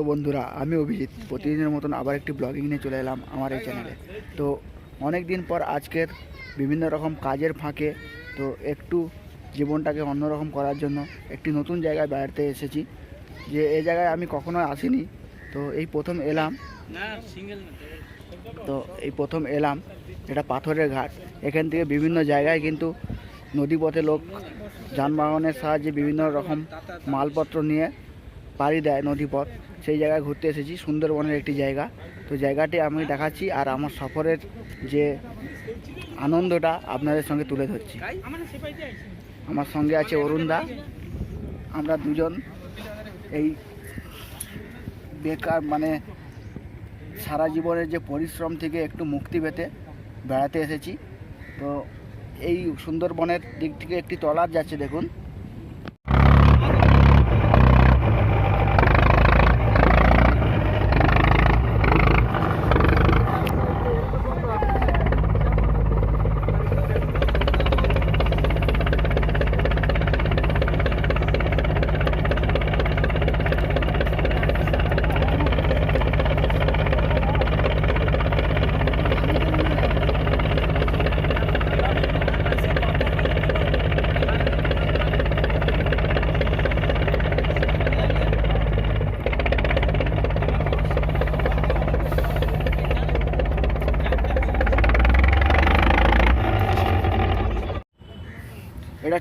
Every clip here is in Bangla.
হ্যালো বন্ধুরা, আমি অভিজিৎ। প্রতিদিনের মতন আবার একটি ব্লগিং নিয়ে চলে এলাম আমার এই চ্যানেলে তো অনেক দিন পর আজকের বিভিন্ন রকম কাজের ফাঁকে, তো একটু জীবনটাকে অন্যরকম করার জন্য একটি নতুন জায়গায় বেড়াতে এসেছি, যে এই জায়গায় আমি কখনো আসিনি। তো এই প্রথম এলাম। তো এই প্রথম এলাম এটা পাথরের ঘাট। এখান থেকে বিভিন্ন জায়গায় কিন্তু নদীপথে লোক যানবাহনের সাহায্যে বিভিন্ন রকম মালপত্র নিয়ে পাড়ি দেয় নদীপথ। সেই জায়গায় ঘুরতে এসেছি, সুন্দরবনের একটি জায়গা। তো জায়গাটি আমি দেখাচ্ছি আর আমার সফরের যে আনন্দটা আপনাদের সঙ্গে তুলে ধরছি। আমার সঙ্গে আছে অরুণদা। আমরা দুজন এই বেকার মানে সারা জীবনের যে পরিশ্রম থেকে একটু মুক্তি পেতে বেড়াতে এসেছি। তো এই সুন্দরবনের দিক থেকে একটি তলার যাচ্ছে দেখুন।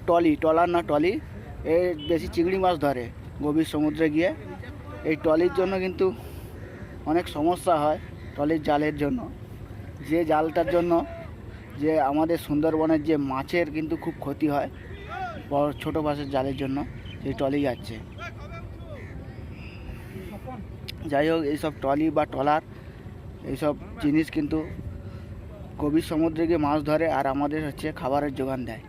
টলি টলার না টলি এ বেশি চিংড়ি মাছ ধরে গভীর সমুদ্রে গিয়ে। এই টলির জন্য কিন্তু অনেক সমস্যা হয় টলির জালের জন্য। যে জালটার জন্য যে আমাদের সুন্দরবনের যে মাছের কিন্তু খুব ক্ষতি হয় বড়, ছোটো মাছের জালের জন্য সেই টলি যাচ্ছে। যাই হোক, এইসব টলি বা টলার এইসব জিনিস কিন্তু গভীর সমুদ্রে গিয়ে মাছ ধরে আর আমাদের হচ্ছে খাবারের যোগান দেয়।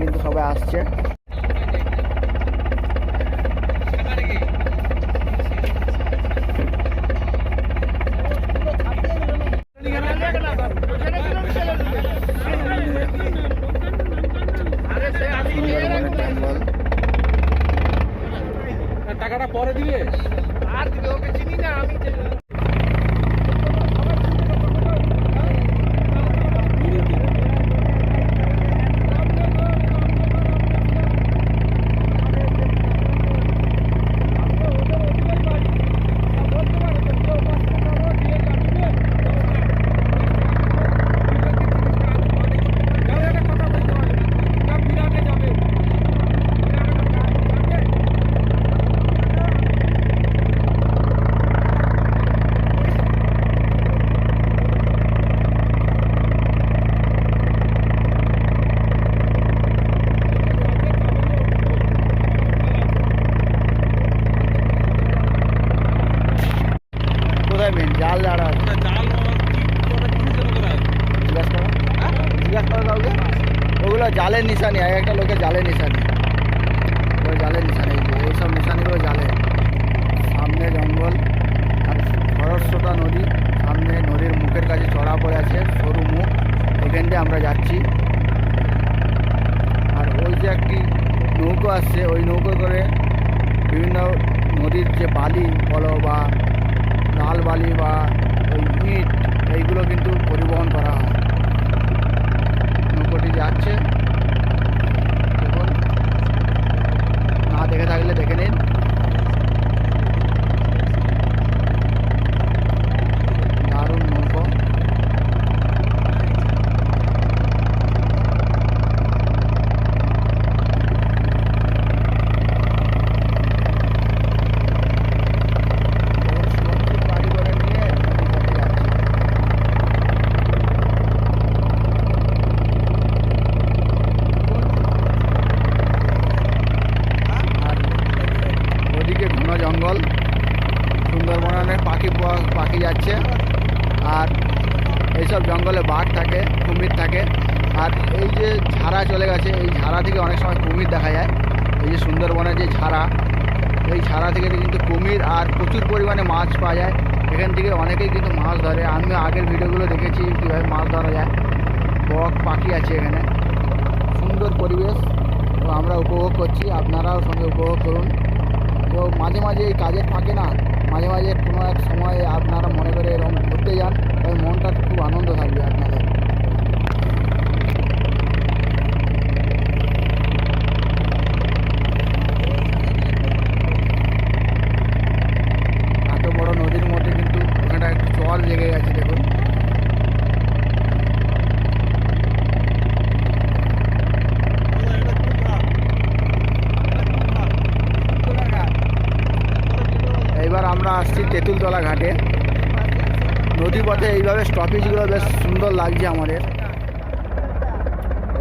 কিন্তু সবাই আসছে। এগুলো জালের নিশানি, এক একটা লোকের জালের নিশানি। জালের নিশানি, এইসব নিশানিগুলো জালে। সামনে জঙ্গল, আর খরস্রোতা নদী, সামনে নদীর মুখের কাছে চড়া পড়ে আছে, সরু মুখ। এখান দিয়ে আমরা যাচ্ছি। আর ওই যে একটি নৌকো আসছে, ওই নৌকো করে বিভিন্ন নদীর যে বালি বলো বা লাল বালি বা ওই ইট, এইগুলো কিন্তু পরিবহন করা হয়। নৌকোটি যাচ্ছে দেখুন না দেখে থাকলে দেখে নিন দারুণ নৌকো বাড়ি করে নিয়ে নদী পথে যাচ্ছে আর ওদিকে ঘন জঙ্গল সুন্দরবনের পাখি প- পাখি যাচ্ছে আর এইসব জঙ্গলে বাঘ থাকে, কুমির থাকে। আর এই যে ঝাড়া চলে গেছে, এই ঝাড়া থেকে অনেক সময় কুমির দেখা যায়। এই যে সুন্দরবনের যে ঝাড়া, এই ঝাড়া থেকে কিন্তু কুমির আর প্রচুর পরিমাণে মাছ পাওয়া যায়। এখান থেকে অনেকেই কিন্তু মাছ ধরে। আমি আগের ভিডিওগুলো দেখেছি কীভাবে মাছ ধরা যায়। বক, পাখি আছে এখানে। সুন্দর পরিবেশ। তো আমরা উপভোগ করছি। আপনারাও সঙ্গে উপভোগ করুন। তো মাঝে মাঝে এই কাজের ফাঁকে না মাঝে মাঝে কোনো এক সময় আপনারা মনে করে এরকম ঘুরতে যান ওই মনটা খুব আনন্দ থাকবে আপনাদের এত বড় নদীর মধ্যে কিন্তু ওখানটা একটু জল লেগে গেছে দেখুন এইবার আমরা আসছি তেঁতুলতলা ঘাটে নদী পথে এইভাবে স্টপেজগুলো বেশ সুন্দর লাগছে আমাদের।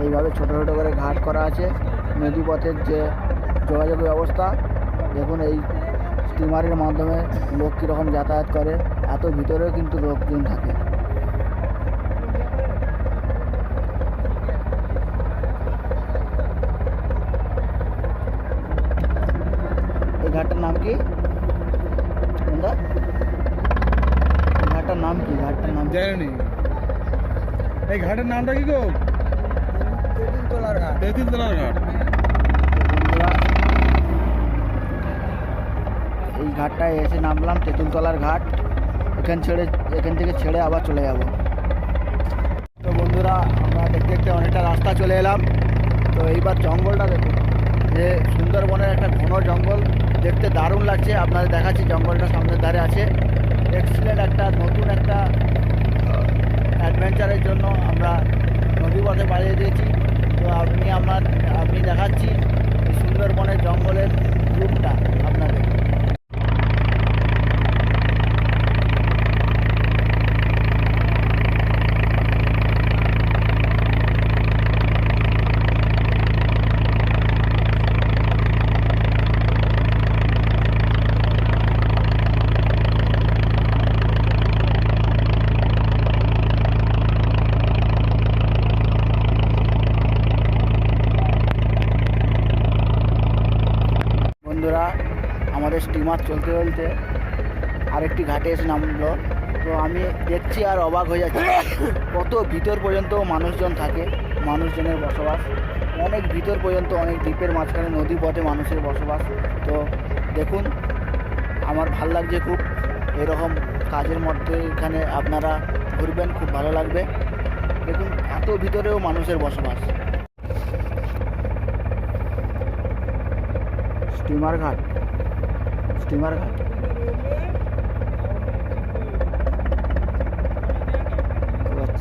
এইভাবে ছোট ছোট করে ঘাট করা আছে। নদী পথের যে যোগাযোগ ব্যবস্থা, দেখুন এই স্টিমারের মাধ্যমে লোক কীরকম যাতায়াত করে, এত ভিতরেও কিন্তু লোকজন থাকে। এই ঘাটটার নাম কি? এই ঘাটের নামটা কি গো? ঘাট। এই ঘাটটায় এসে নামলাম, তেঁতুলতলার ঘাট। এখান ছেড়ে, এখান থেকে ছেড়ে আবার চলে যাব। তো বন্ধুরা, আমরা দেখতে দেখতে অনেকটা রাস্তা চলে এলাম। তো এইবার জঙ্গলটা দেখুন। যে সুন্দরবনের একটা ঘন জঙ্গল, দেখতে দারুণ লাগছে। আপনাদের দেখাচ্ছি, জঙ্গলটা সামনের ধারে আছে। এক্সিলেন্ট একটা নতুন একটা অ্যাডভেঞ্চারের জন্য আমরা নদী পথে বাড়িয়ে দিয়েছি তো আপনি আমার আপনি দেখাচ্ছি সুন্দরবনের জঙ্গলের রূপটা আপনাদের বন্ধুরা স্টিমার চলতে চলতে আরেকটি ঘাটে এসে নামলো। তো আমি দেখছি আর অবাক হয়ে যাচ্ছি কত ভিতর পর্যন্ত মানুষজন থাকে, মানুষজনের বসবাস। অনেক ভিতর পর্যন্ত অনেক দ্বীপের মাঝখানে নদী পথে মানুষের বসবাস। তো দেখুন, আমার ভালো লাগছে খুব। এরকম কাজের মধ্যে এখানে আপনারা ঘুরবেন, খুব ভালো লাগবে। দেখুন, এত ভিতরেও মানুষের বসবাস। স্টিমার ঘাট। স্টিমার ঘাট।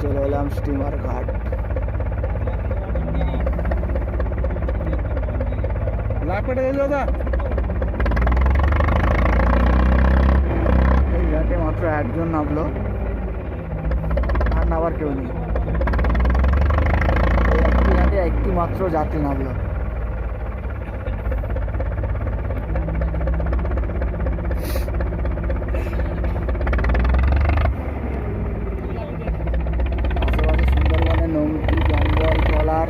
চলে এলাম স্টিমার ঘাট। লাপেটে দাদা। এই ঘাটে মাত্র একজন নামলো। আর নামার কেউ নেই। একটি মাত্র যাত্রী নামলো আশেপাশে সুন্দরবনের নৌকি জঙ্গল ট্রলার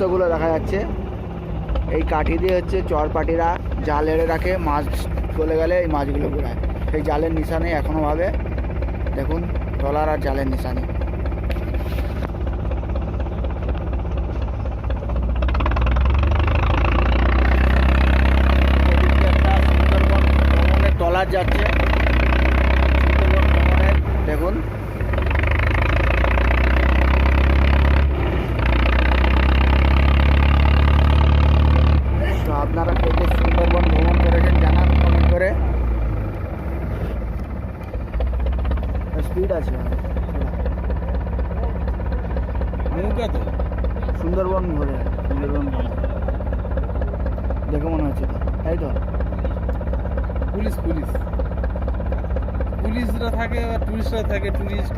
দৃশ্যগুলো দেখা যাচ্ছে। এই কাঠি দিয়ে হচ্ছে চরপাটিরা জাল এড়ে রাখে, মাছ চলে গেলে এই মাছগুলো ঘুরায়। সেই জালের নিশানে এখনও ভাবে। দেখুন, ট্রলার আর জালের নিশানি। ট্রলার যাচ্ছে। দেখুন তো আপনারা কে কে সুন্দরবন ভ্রমণ করেছেন জানান কমেন্ট করে স্পিড আছে নৌকা তো সুন্দরবন ঘুরে সুন্দরবন ঘুরে দেখে মনে হচ্ছে তো তাই তো পুলিশ পুলিশ। পুলিশরা থাকে টুরিস্টরা থাকে টুরিস্ট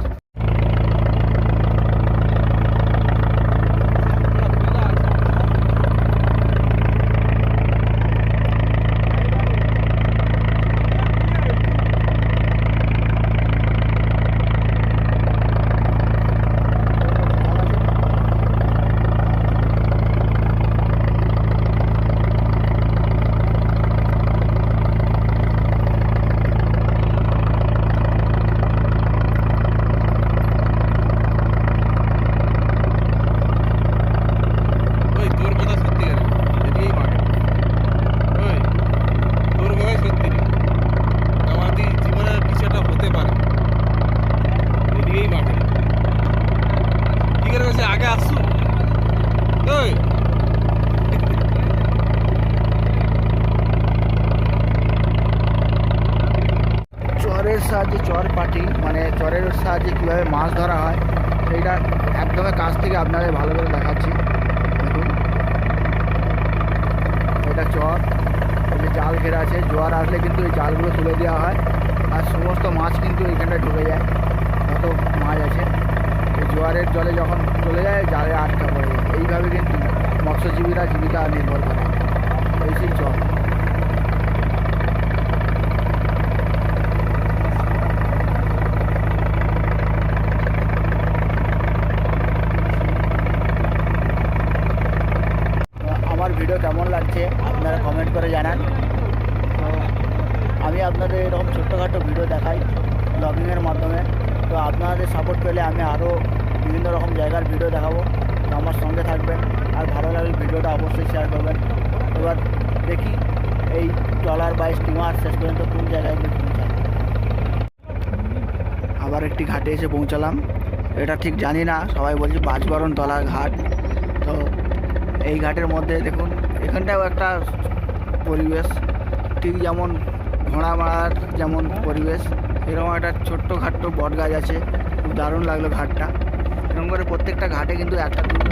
ওই তোর কথা সত্যি করে এদিকেই মাকে ওই তোর কথাই সত্যি রে আমাদের জীবনের কিছু একটা হতে পারে এদিকেই মাকে কি করে বলছে আগে আসছু ওই চরের সাহায্যে চর পাটি মানে চরের সাহায্যে কীভাবে মাছ ধরা হয় সেইটা একদমই কাছ থেকে আপনাদের ভালো করে দেখাচ্ছি দেখুন এটা চর এই যে জাল ঘেরা আছে জোয়ার আসলে কিন্তু এই জালগুলো তুলে দেওয়া হয় আর সমস্ত মাছ কিন্তু এখানটা ঢুকে যায় কত মাছ আছে। এই জোয়ারের জলে যখন চলে যায়, জালে আটকা পড়ে এইভাবে কিন্তু মৎস্যজীবীরা জীবিকা নির্ভর করে। এই সেই চর আমার ভিডিও কেমন লাগছে আপনারা কমেন্ট করে জানান তো আমি আপনাদের এরকম ছোট্টখাটো ভিডিও দেখাই ব্লগিংয়ের মাধ্যমে। তো আপনাদের সাপোর্ট পেলে আমি আরও বিভিন্ন রকম জায়গার ভিডিও দেখাবো। তো আমার সঙ্গে থাকবেন আর ভালো লাগলে ভিডিওটা অবশ্যই শেয়ার করবেন। এবার দেখি এই ট্রলার বা স্টিমার শেষ পর্যন্ত কোন জায়গায় গিয়ে পৌঁছায়। আবার একটি ঘাটে এসে পৌঁছালাম। এটা ঠিক জানি না, সবাই বলছে বাজবরণ তলার ঘাট। তো এই ঘাটের মধ্যে দেখুন, এখানটাও একটা পরিবেশ। ঠিক যেমন ঘোড়া মারার যেমন পরিবেশ, এরকম একটা ছোট্ট খাট্ট বট গাছ আছে। খুব দারুণ লাগল ঘাটটা। এরকম করে প্রত্যেকটা ঘাটে কিন্তু একটা দুটো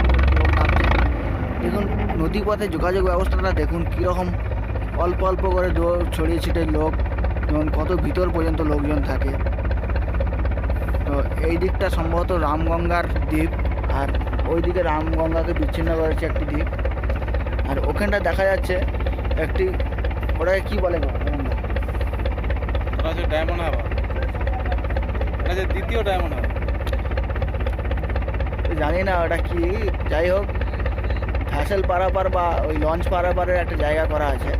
দেখুন, নদীপথে যোগাযোগ ব্যবস্থাটা দেখুন কীরকম অল্প অল্প করে ছড়িয়ে ছিটে লোক, যেমন কত ভিতর পর্যন্ত লোকজন থাকে। তো এই দিকটা সম্ভবত রামগঙ্গার দ্বীপ, আর ওই দিকে রামগঙ্গাকে বিচ্ছিন্ন করেছে একটি দ্বীপ। আর ওখানটা দেখা যাচ্ছে একটি, ওটাকে কী বলে? ওটা হচ্ছে ডায়মন্ড হারবার এটা হচ্ছে দ্বিতীয় ডায়মন্ড হারবার জানি না ওটা কি যাই হোক ভ্যাসেল পারাপার বা ওই লঞ্চ পারাপারের একটা জায়গা করা আছে।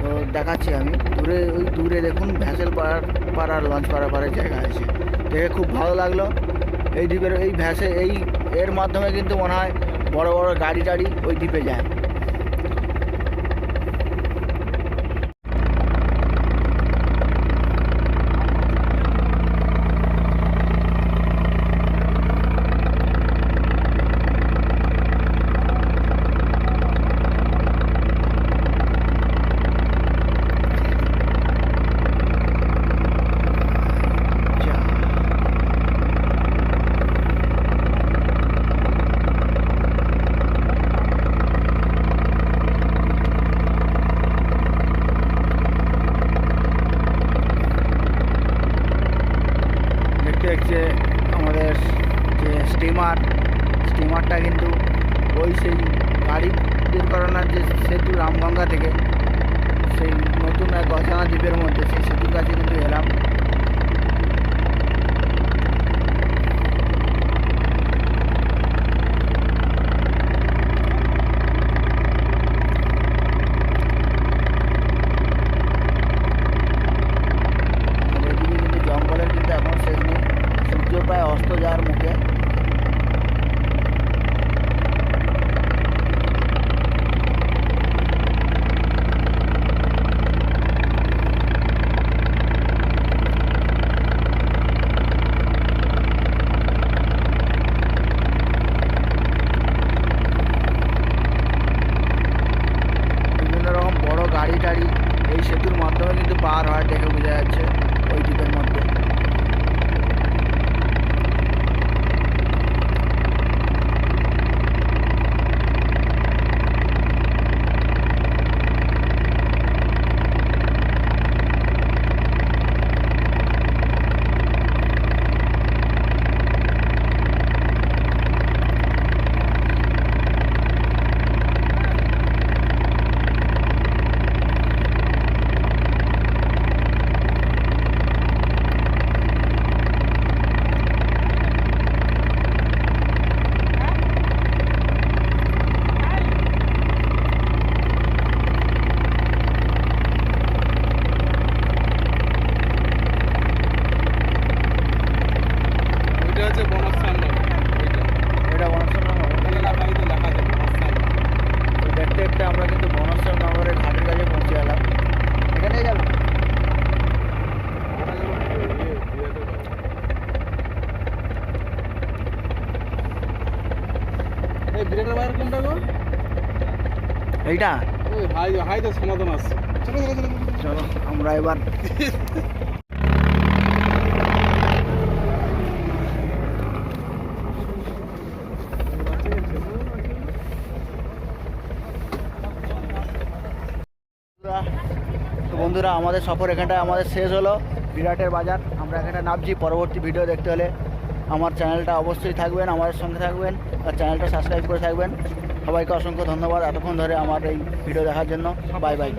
তো দেখাচ্ছি আমি, দূরে, ওই দূরে দেখুন ভ্যাসেল পাড়ার পাড়ার লঞ্চ পারাপারের জায়গা আছে। দেখে খুব ভালো লাগল। এই দ্বীপের, এই ভ্যাসে এই এর মাধ্যমে কিন্তু মনে হয় বড় বড় গাড়ি টাড়ি ওই দ্বীপে যায় যা। দেখতে দেখছে আমাদের যে স্টিমার স্টিমারটা কিন্তু ওই সেই গাড়ি বের করানোর যে সেতু রামগঙ্গা থেকে সেই নতুন এক অজানা দ্বীপের মধ্যে সেই সেতুর কাছে কিন্তু এলাম প্রায় অস্ত যাওয়ার মুখে বিভিন্ন রকম বড় গাড়ি টাড়ি এই সেতুর মাধ্যমে কিন্তু পার হয় দেখে বোঝা যাচ্ছে ওই দ্বীপের মধ্যে ওইটা হচ্ছে বনস্থান নগর, ওইটা। এটা বনশ্রম নগর ওখানকার বাড়িতে লেখা আছে বনস্থান নগর। তো দেখতে দেখতে আমরা কিন্তু বনশ্রম নগরের ঘাটের কাছে পৌঁছে গেলাম এখানেই গেল ওটা গেল ইয়ে, বিরাটের বাড়ি। এই বিরাটের বাইরে কোনটা গো এইটা? সমাধান চলো আমরা এবার বন্ধুরা, বন্ধুরা আমাদের সফর এখানটায় আমাদের শেষ হলো। বিরাটের বাজার আমরা এখানে নামছি। পরবর্তী ভিডিও দেখতে হলে আমার চ্যানেলটা অবশ্যই থাকবেন আমাদের সঙ্গে থাকবেন আর চ্যানেলটা সাবস্ক্রাইব করে থাকবেন। সবাইকে অসংখ্য ধন্যবাদ। এতক্ষণ ধরে আমার এই ভিডিও দেখার জন্য। Bye bye.